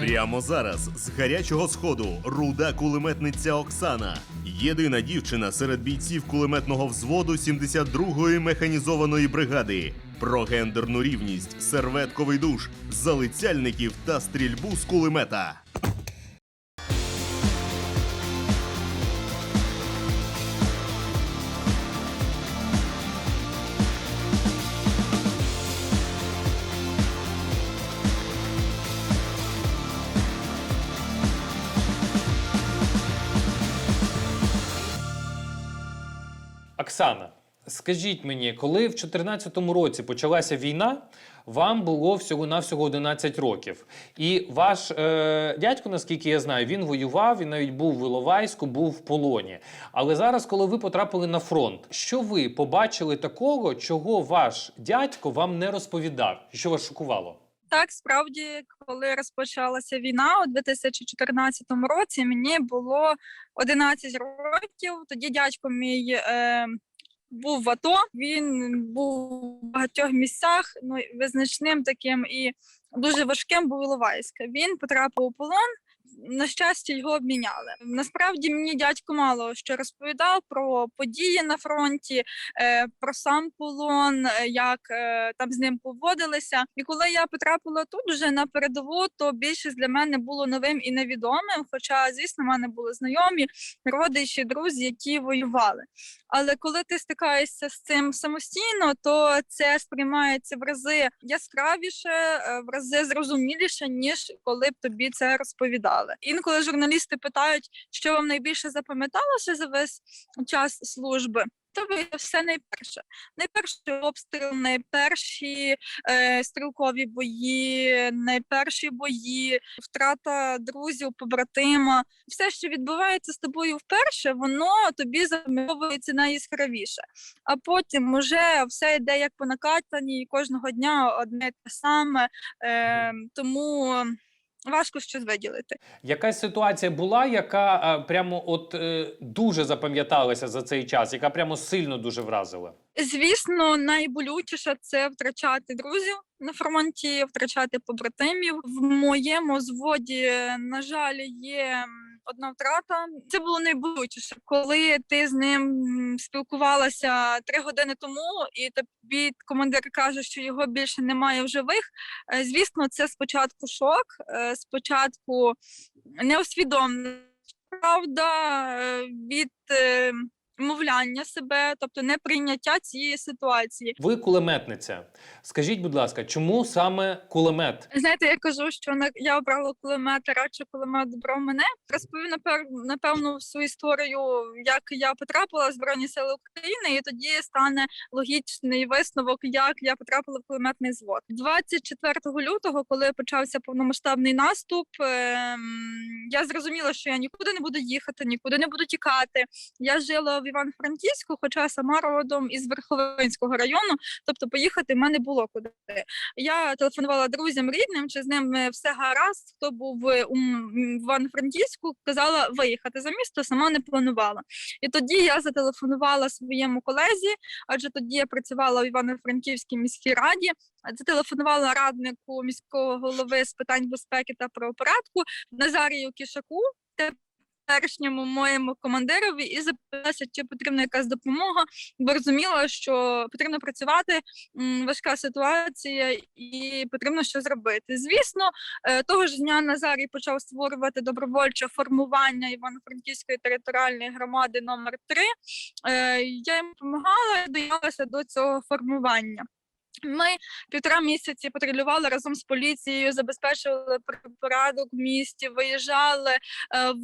Прямо зараз з гарячого сходу руда кулеметниця Оксана. Єдина дівчина серед бійців кулеметного взводу 72-ї механізованої бригади. Про гендерну рівність, серветковий душ, залицяльників та стрільбу з кулемета. Оксана, скажіть мені, коли в 2014 році почалася війна, вам було всього-навсього 11 років. І ваш е, дядько, наскільки я знаю, він воював, він навіть був в Іловайську, був в полоні. Але зараз, коли ви потрапили на фронт, що ви побачили такого, чого ваш дядько вам не розповідав? Що вас шокувало? Так, справді, коли розпочалася війна у 2014 році, мені було 11 років. Тоді дядько мій е, був в АТО. Він був в багатьох місцях. Ну визначним таким і дуже важким був Іловайськ. Він потрапив у полон. На щастя, його обміняли. Насправді мені дядько мало що розповідав про події на фронті, е, про сам полон, е, як е, там з ним поводилися. І коли я потрапила тут вже на передову, то більшість для мене було новим і невідомим. Хоча, звісно, в мене були знайомі, родичі, друзі, які воювали. Але коли ти стикаєшся з цим самостійно, то це сприймається в рази яскравіше, в рази зрозуміліше, ніж коли б тобі це розповідали. Інколи журналісти питають, що вам найбільше запам'яталося за весь час служби. То ви все найперше. Найперший обстріл, найперші е, стрілкові бої, найперші бої, втрата друзів, побратима. Все, що відбувається з тобою вперше, воно тобі запам'ятовується найяскравіше. А потім уже все йде як по накатанні, і кожного дня одне те саме. Е, тому важко щось виділити. Якась ситуація була, яка е, прямо от е, дуже запам'яталася за цей час, яка прямо сильно дуже вразила? Звісно, найболючіше це втрачати друзів на фронті, втрачати побратимів. В моєму зводі, на жаль, є одна втрата. Це було найболючіше, коли ти з ним спілкувалася три години тому, і тобі командир каже, що його більше немає в живих. Е, Звісно, це спочатку шок, е, спочатку неосвідомлення. Правда, е, від е, мовляння себе, тобто неприйняття цієї ситуації. Ви кулеметниця. Скажіть, будь ласка, чому саме кулемет? Знаєте, я кажу, що я обрала кулемет, радше кулемет обрав мене. Розповім напер, напевно свою історію, як я потрапила в Збройні Сили України, і тоді стане логічний висновок, як я потрапила в кулеметний звод. 24 лютого, коли почався повномасштабний наступ, ем, я зрозуміла, що я нікуди не буду їхати, нікуди не буду тікати. Я жила в Івано-Франківську, хоча сама родом із Верховинського району, тобто поїхати в мене було куди. Я телефонувала друзям рідним, чи з ними все гаразд. Хто був у Івано-Франківську, казала виїхати за місто, сама не планувала. І тоді я зателефонувала своєму колезі, адже тоді я працювала в Івано-Франківській міській раді. Зателефонувала раднику міського голови з питань безпеки та правопорядку Назарію Кішаку. Теперішньому моєму командирові і запиталася, чи потрібна якась допомога, бо розуміла, що потрібно працювати, важка ситуація, і потрібно щось зробити. Звісно, е, того ж дня Назарій почав створювати добровольче формування Івано-Франківської територіальної громади номер 3 Е, Я йому допомагала і доєдналася до цього формування. Ми півтора місяці патрулювали разом з поліцією, забезпечували порядок в місті, виїжджали е,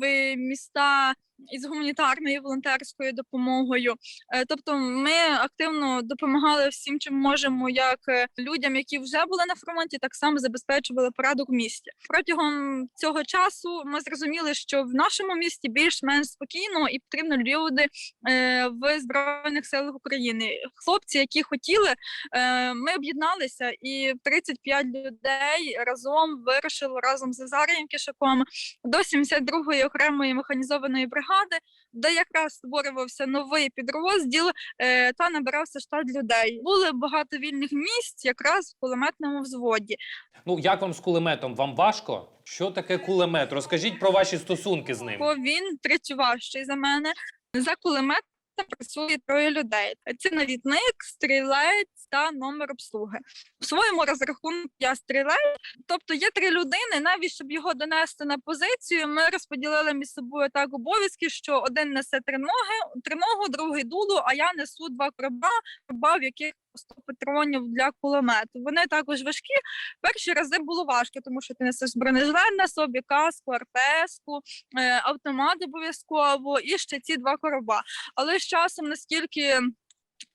в міста із гуманітарною волонтерською допомогою. Е, Тобто, ми активно допомагали всім, чим можемо, як е, людям, які вже були на фронті, так само забезпечували порядок в місті. Протягом цього часу ми зрозуміли, що в нашому місті більш-менш спокійно і потрібно люди е, в збройних силах України. Хлопці, які хотіли, ми об'єдналися і 35 людей разом вирушили разом з Азарієм Кишаком до 72-ї окремої механізованої бригади бригади, де якраз створювався новий підрозділ е, та набирався штат людей. Були багато вільних місць якраз в кулеметному взводі. Ну як вам з кулеметом? Вам важко? Що таке кулемет? Розкажіть про ваші стосунки з ним. Бо він тричі важчий за мене. За кулеметом працює троє людей: це навідник, стрілець та номер обслуги. В своєму розрахунку я стрілець. Тобто є три людини. Навіть щоб його донести на позицію, ми розподілили між собою так обов'язки, що один несе триноги, триногу, другий дулу, а я несу два короба, короба, в яких 100 патронів для кулемету. Вони також важкі. Перші рази було важко, тому що ти несеш бронежилет на собі, каску, РПС-ку, е, автомат обов'язково і ще ці два короба. Але з часом, наскільки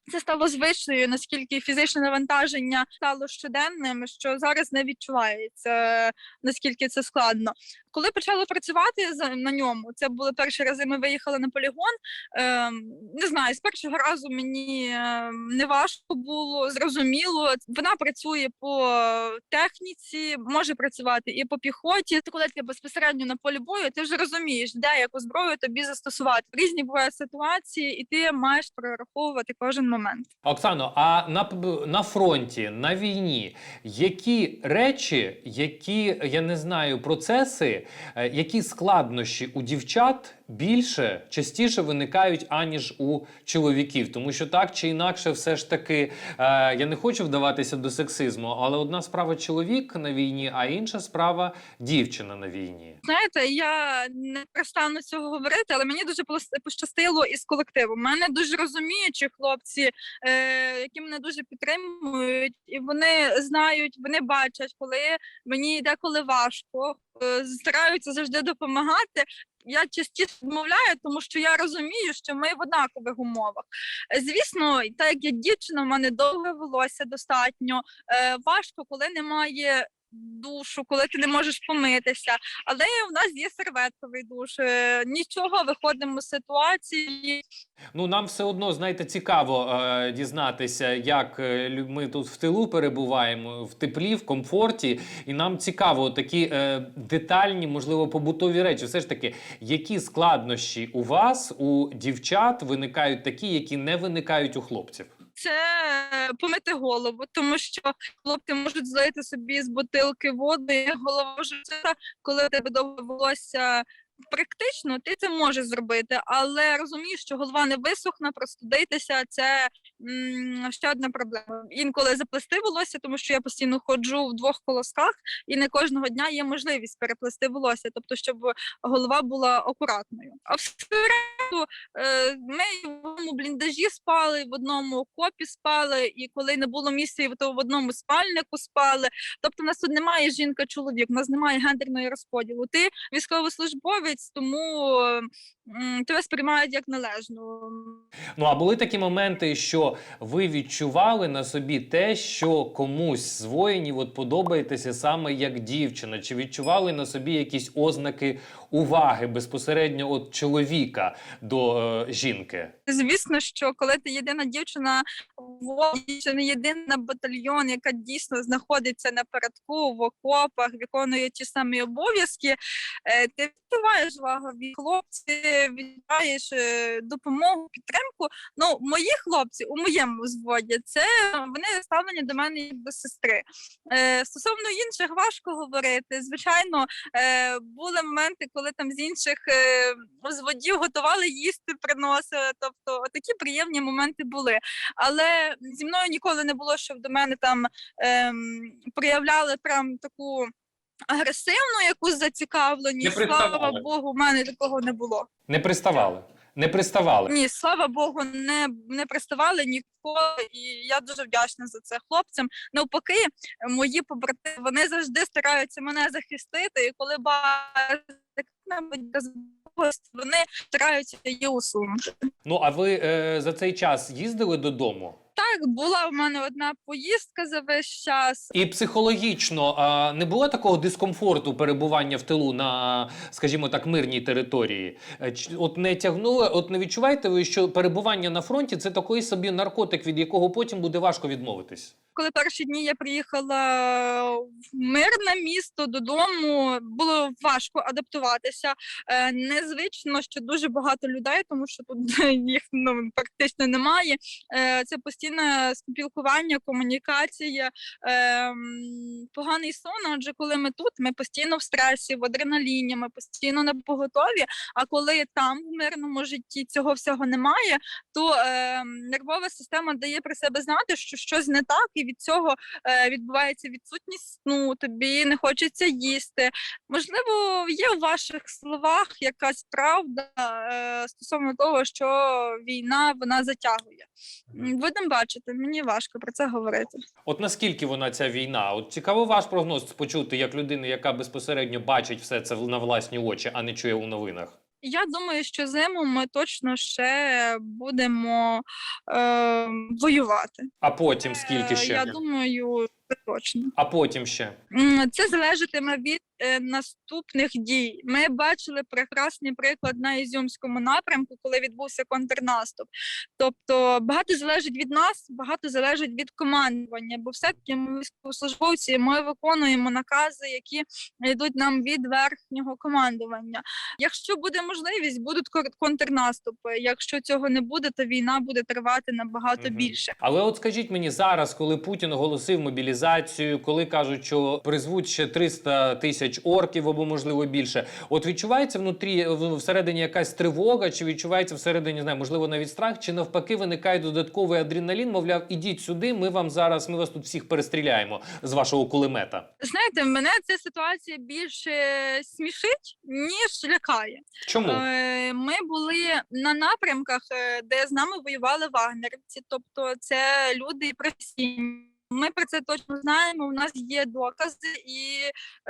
це стало звичною, наскільки фізичне навантаження стало щоденним, що зараз не відчувається, наскільки це складно. Коли почали працювати на ньому, це були перші рази. Ми виїхали на полігон. Ем, не знаю, з першого разу мені ем, не важко було, зрозуміло. Вона працює по техніці, може працювати і по піхоті. Коли ти безпосередньо на полі бою, ти вже розумієш, де яку зброю тобі застосувати. Різні бувають ситуації, і ти маєш прораховувати кожен момент. Оксано, а на, на фронті, на війні, які речі, які я не знаю, процеси, е, які складнощі у дівчат більше частіше виникають аніж у чоловіків? Тому що так чи інакше, все ж таки, е, я не хочу вдаватися до сексизму, але одна справа чоловік на війні, а інша справа дівчина на війні. Знаєте, я не перестану цього говорити, але мені дуже пощастило із колективом. Мене дуже розуміючі хлопці, е, які мене дуже підтримують, і вони знають, вони бачать, коли мені деколи важко, е, стараються завжди допомагати. Я частіше відмовляю, тому що я розумію, що ми в однакових умовах. Звісно, так як я дівчина, в мене довге волосся достатньо. Е, важко, коли немає душу, коли ти не можеш помитися. Але у нас є серветковий душ. е, Нічого, виходимо з ситуації. Ну, нам все одно, знаєте, цікаво е, дізнатися, як е, ми тут в тилу перебуваємо, в теплі, в комфорті, і нам цікаво такі е, детальні, можливо, побутові речі. Все ж таки, які складнощі у вас, у дівчат, виникають такі, які не виникають у хлопців? Це е, помити голову, тому що хлопці можуть злити собі з бутилки води, голова життя, коли тебе довге волосся. Практично ти це можеш зробити, але розумієш, що голова не висохне, простудитися це м, ще одна проблема. Інколи заплести волосся, тому що я постійно ходжу в двох колосках, і не кожного дня є можливість переплести волосся, тобто, щоб голова була акуратною. А в середу е, ми в одному бліндажі спали, в одному окопі спали, і коли не було місця, то в одному спальнику спали. Тобто, в нас тут немає жінка-чоловік, у нас немає гендерної розподілу. Ти військовослужбовець, тому тебе сприймають як належну. Ну а були такі моменти, що ви відчували на собі те, що комусь з воїнів от подобаєтеся саме як дівчина, чи відчували на собі якісь ознаки уваги безпосередньо от чоловіка до е, жінки? Звісно, що коли ти єдина дівчина чи не єдина батальйон, яка дійсно знаходиться на передку в окопах, виконує ті самі обов'язки, е, ти відчуваєш увагу від хлопців, відчуваєш е, допомогу, підтримку. Ну, мої хлопці у моєму взводі, це вони ставлені до мене як до сестри. Е, Стосовно інших важко говорити. Звичайно, е, були моменти, коли там з інших е, взводів готували їсти, приносили. Тобто такі приємні моменти були. Але зі мною ніколи не було, щоб до мене там ем, проявляли прям таку. Агресивну якусь Не зацікавленість, приставали. слава Богу, в мене такого не було. Не приставали. Не приставали. Ні, слава Богу, не, не приставали ніколи, і я дуже вдячна за це хлопцям. Навпаки, мої побратими вони завжди стараються мене захистити, і коли бачать вони стараються її усунути. Ну а ви е, за цей час їздили додому? Так, була в мене одна поїздка за весь час. І психологічно а, не було такого дискомфорту перебування в тилу на, скажімо так, мирній території. Е, От не тягнуло, от не відчуваєте ви, що перебування на фронті це такий собі наркотик, від якого потім буде важко відмовитись? Коли перші дні я приїхала в мирне місто додому, було важко адаптуватися. Е, Незвично, що дуже багато людей, тому що тут їх ну, практично немає. Е, Це постійне спілкування, комунікація, ем, поганий сон. Адже коли ми тут, ми постійно в стресі, в адреналіні, ми постійно на поготові. А коли там в мирному житті цього всього немає, то е, нервова система дає про себе знати, що щось не так, і від цього е, відбувається відсутність сну, тобі не хочеться їсти. Можливо, є у ваших словах якась правда е, стосовно того, що війна вона затягує. Будемо бачити, мені важко про це говорити. От наскільки вона ця війна? От цікаво ваш прогноз почути як людини, яка безпосередньо бачить все це на власні очі, а не чує у новинах. Я думаю, що зиму ми точно ще будемо е, воювати. А потім скільки Е, ще? Я думаю, точно. А потім ще. Це залежатиме від е, наступних дій. Ми бачили прекрасний приклад на Ізюмському напрямку, коли відбувся контрнаступ. Тобто багато залежить від нас, багато залежить від командування, бо все-таки ми військовослужбовці, ми виконуємо накази, які йдуть нам від верхнього командування. Якщо буде можливість, будуть контрнаступи. Якщо цього не буде, то війна буде тривати набагато Мгм. більше. Але от скажіть мені зараз, коли Путін оголосив мобілізацію, коли кажуть, що призвуть ще 300 тисяч орків або можливо більше, от відчувається внутрі всередині якась тривога, чи відчувається всередині, не знаю, можливо, навіть страх, чи навпаки виникає додатковий адреналін? Мовляв, ідіть сюди, ми вам зараз, ми вас тут всіх перестріляємо з вашого кулемета. Знаєте, мене ця ситуація більше смішить, ніж лякає. Чому? Е, Ми були на напрямках, е, де з нами воювали вагнерівці, тобто це люди професійні. Ми про це точно знаємо. У нас є докази, і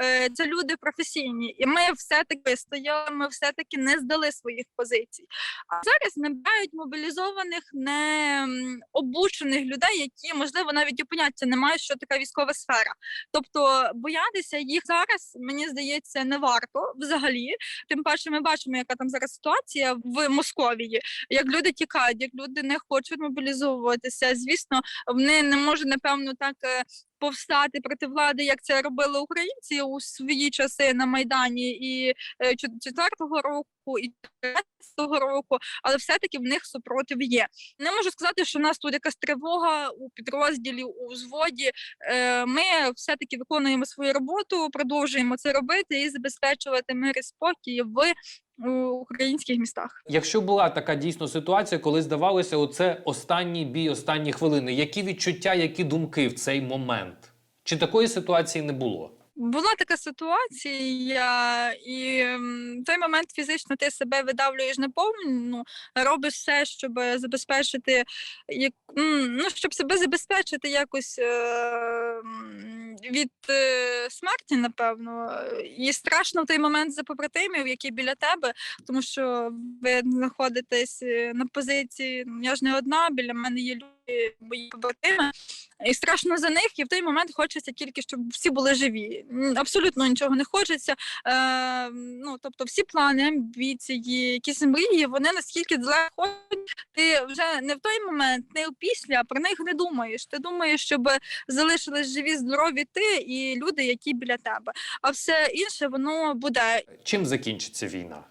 е, це люди професійні. І ми все-таки стояли, ми все-таки не здали своїх позицій. А зараз набирають мобілізованих необучених людей, які можливо навіть і поняття не мають, що така військова сфера. Тобто боятися їх зараз, мені здається, не варто взагалі. Тим паче, ми бачимо, яка там зараз ситуація в Московії, як люди тікають, як люди не хочуть мобілізовуватися. Звісно, вони не можуть напевно так. е, Повстати проти влади, як це робили українці у свої часи на майдані і е, четвертого року, і 13-го року, але все-таки в них супротив є. Не можу сказати, що в нас тут якась тривога у підрозділі, у взводі. Е, Ми все-таки виконуємо свою роботу, продовжуємо це робити і забезпечувати мир і спокій в українських містах. Якщо була така дійсно ситуація, коли здавалося, оце останній бій, останні хвилини, які відчуття, які думки в цей момент? Чи такої ситуації не було? Була така ситуація, і в той момент фізично ти себе видавлюєш наповну, робиш все, щоб забезпечити як, ну, щоб себе забезпечити якось е, від е, смерті, напевно. І страшно в той момент за побратимів, які біля тебе, тому що ви знаходитесь е, на позиції. ну, Я ж не одна, біля мене є люди, мої побратими. І страшно за них, і в той момент хочеться тільки, щоб всі були живі. Абсолютно нічого не хочеться. Е, ну, тобто, всі плани, амбіції, якісь мрії, вони наскільки далеко ти вже не в той момент, не після, про них не думаєш. Ти думаєш, щоб залишились живі, здорові ти і люди, які біля тебе. А все інше воно буде. Чим закінчиться війна?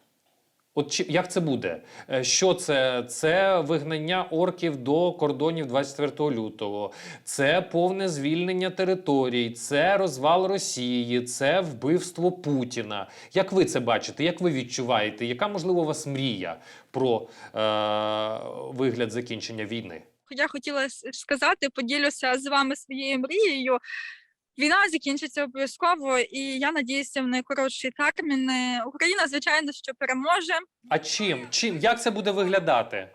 От чи, як це буде? Е, Що це? Це вигнання орків до кордонів 24 лютого, це повне звільнення територій, це розвал Росії, це вбивство Путіна. Як ви це бачите? Як ви відчуваєте? Яка можливо у вас мрія про е, вигляд закінчення війни? Я хотіла сказати, поділюся з вами своєю мрією. Війна закінчиться обов'язково, і я надіюся в найкоротші терміни. Україна, звичайно, що переможе. А чим? Чим? Як це буде виглядати?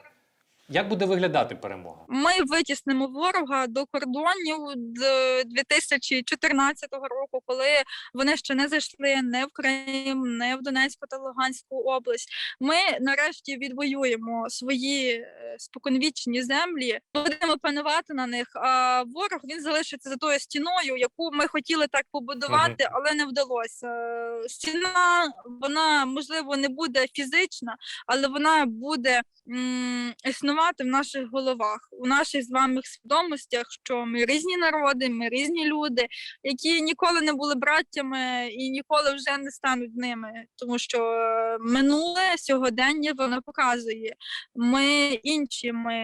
Як буде виглядати перемога? Ми витіснимо ворога до кордонів з 2014 року, коли вони ще не зайшли не в Крим, не в Донецьку та Луганську область. Ми нарешті відвоюємо свої е, споконвічні землі, будемо панувати на них. А ворог він залишиться за тою стіною, яку ми хотіли так побудувати, але не вдалося. Е, Стіна вона можливо не буде фізична, але вона буде м, існувати в наших головах, у наших з вами свідомостях, що ми різні народи, ми різні люди, які ніколи не були браттями і ніколи вже не стануть ними, тому що е, минуле сьогодення воно показує. Ми інші, ми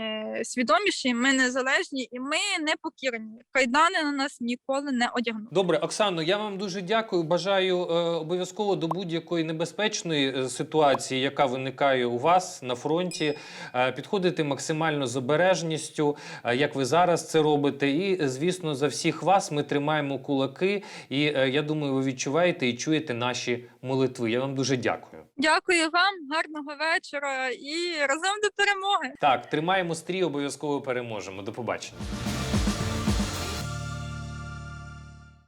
свідоміші, ми незалежні і ми непокірні. Кайдани на нас ніколи не одягнуть. Добре, Оксано, я вам дуже дякую. Бажаю е, обов'язково до будь-якої небезпечної е, ситуації, яка виникає у вас на фронті, е, підходити максимально з обережністю, е, як ви зараз це робите. І, е, звісно, за всіх вас ми тримаємо кулаки. І е, я думаю, ви відчуваєте і чуєте наші молитви. Я вам дуже дякую. Дякую вам, гарного вечора і разом до перемоги. Так, тримаємо стрій, обов'язково переможемо. До побачення.